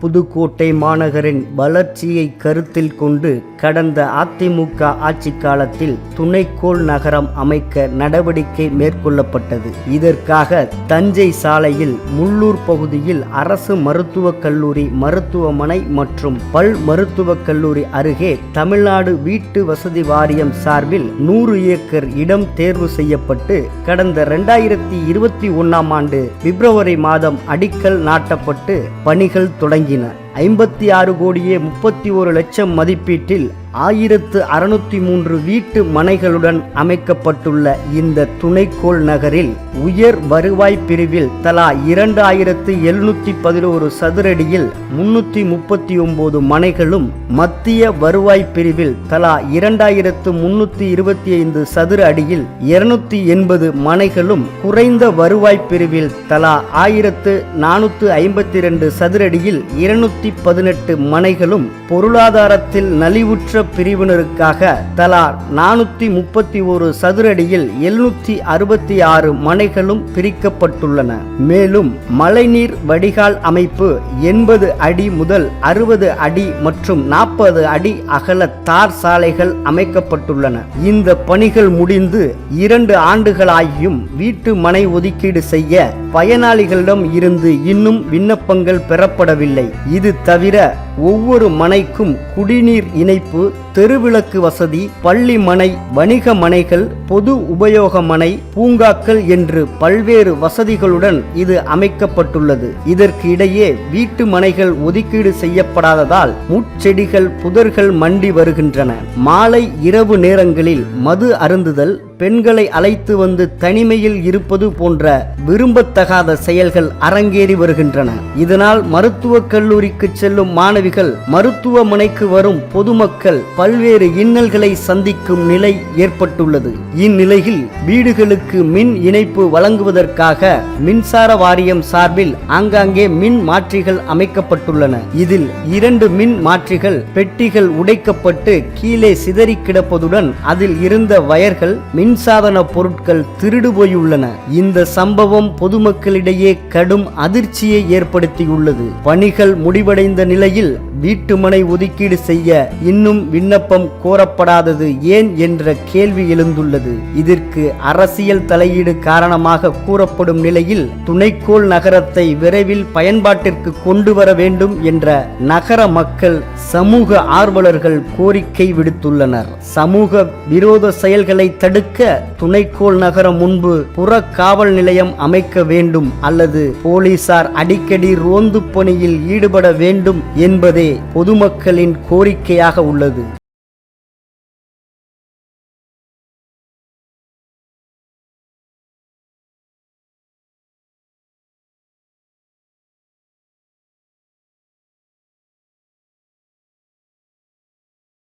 புதுக்கோட்டை மாநகரின் வளர்ச்சியை கருத்தில் கொண்டு கடந்த அதிமுக ஆட்சி காலத்தில் துணைக்கோள் நகரம் அமைக்க நடவடிக்கை மேற்கொள்ளப்பட்டது. இதற்காக தஞ்சை சாலையில் முள்ளூர் பகுதியில் அரசு மருத்துவக் கல்லூரி மருத்துவமனை மற்றும் பல் மருத்துவக் கல்லூரி அருகே தமிழ்நாடு வீட்டு வசதி வாரியம் சார்பில் நூறு ஏக்கர் இடம் தேர்வு செய்யப்பட்டு கடந்த இரண்டாயிரத்தி இருபத்தி ஒன்னாம் ஆண்டு பிப்ரவரி மாதம் அடிக்கல் நாட்டப்பட்டு பணிகள் gina. ஐம்பத்தி ஆறு கோடியே முப்பத்தி ஒரு லட்சம் மதிப்பீட்டில் ஆயிரத்து அறுநூத்தி மூன்று வீட்டு மனைகளுடன் அமைக்கப்பட்டுள்ள இந்த துணைக்கோள் நகரில் உயர் வருவாய் பிரிவில் தலா இரண்டு ஆயிரத்து எழுநூத்தி பதினோரு சதுரடியில் முன்னூத்தி முப்பத்தி ஒன்பது மனைகளும் மத்திய வருவாய் பிரிவில் தலா இரண்டாயிரத்து முன்னூத்தி இருபத்தி ஐந்து சதுர அடியில் இருநூத்தி எண்பது மனைகளும் குறைந்த வருவாய் பிரிவில் தலா ஆயிரத்து நானூற்று ஐம்பத்தி இரண்டு சதுரடியில் இருநூத்தி பதினெட்டு மனைகளும் பொருளாதாரத்தில் நலிவுற்ற பிரிவினருக்காக தலா நானூற்றி முப்பத்தி ஒரு சதுரடியில் எழுநூற்றி அறுபத்தி ஆறு மனைகளும் பிரிக்கப்பட்டுள்ளன. மேலும் மழைநீர் வடிகால் அமைப்பு எண்பது அடி முதல் அறுபது அடி மற்றும் நாற்பது அடி அகல தார் சாலைகள் அமைக்கப்பட்டுள்ளன. இந்த பணிகள் முடிந்து இரண்டு ஆண்டுகளாகியும் வீட்டு மனை ஒதுக்கீடு செய்ய பயனாளிகளிடம் இருந்து இன்னும் விண்ணப்பங்கள் பெறப்படவில்லை. இது தவிர ஒவ்வொரு மனைக்கும் குடிநீர் இணைப்பு தெருவிளக்கு வசதி பள்ளி மனை வணிக மனைகள் பொது உபயோக மனை பூங்காக்கள் என்று பல்வேறு வசதிகளுடன் இது அமைக்கப்பட்டுள்ளது. இதற்கு இடையே வீட்டு மனைகள் ஒதுக்கீடு செய்யப்படாததால் முட்செடிகள் புதர்கள் மண்டி வருகின்றன. மாலை இரவு நேரங்களில் மது அருந்துதல் பெண்களை அழைத்து வந்து தனிமையில் இருப்பது போன்ற விரும்பத்தகாத செயல்கள் அரங்கேறி வருகின்றன. இதனால் மருத்துவக் கல்லூரிக்கு செல்லும் மாணவிகள் மருத்துவமனைக்கு வரும் பொதுமக்கள் பல்வேறு இன்னல்களை சந்திக்கும் நிலை ஏற்பட்டுள்ளது. இந்நிலையில் வீடுகளுக்கு மின் இணைப்பு வழங்குவதற்காக மின்சார வாரியம் சார்பில் ஆங்காங்கே மின் மாற்றிகள் அமைக்கப்பட்டுள்ளன. இதில் இரண்டு மின் மாற்றிகள் பெட்டிகள் உடைக்கப்பட்டு கீழே சிதறி கிடப்பதுடன் அதில் இருந்த வயர்கள் மின்சாதன பொருட்கள் திருடு போயுள்ளன இந்த சம்பவம் பொதுமக்களிடையே கடும் அதிர்ச்சியை ஏற்படுத்தியுள்ளது. பணிகள் முடிவடைந்த நிலையில் வீட்டுமனை ஒதுக்கீடு செய்ய இன்னும் விண்ணப்பம் கோரப்படாதது ஏன் என்ற கேள்வி எழுந்துள்ளது. இதற்கு அரசியல் தலையீடு காரணமாக கூறப்படும் நிலையில் துணைக்கோள் நகரத்தை விரைவில் பயன்பாட்டிற்கு கொண்டு வர வேண்டும் என்ற நகர மக்கள் சமூக ஆர்வலர்கள் கோரிக்கை விடுத்துள்ளனர். சமூக விரோத செயல்களை தடுக்க துணைக்கோள் நகரம் முன்பு புற காவல் நிலையம் அமைக்க வேண்டும் அல்லது போலீசார் அடிக்கடி ரோந்து பணியில் ஈடுபட வேண்டும் என்பதே பொதுமக்களின் கோரிக்கையாக உள்ளது.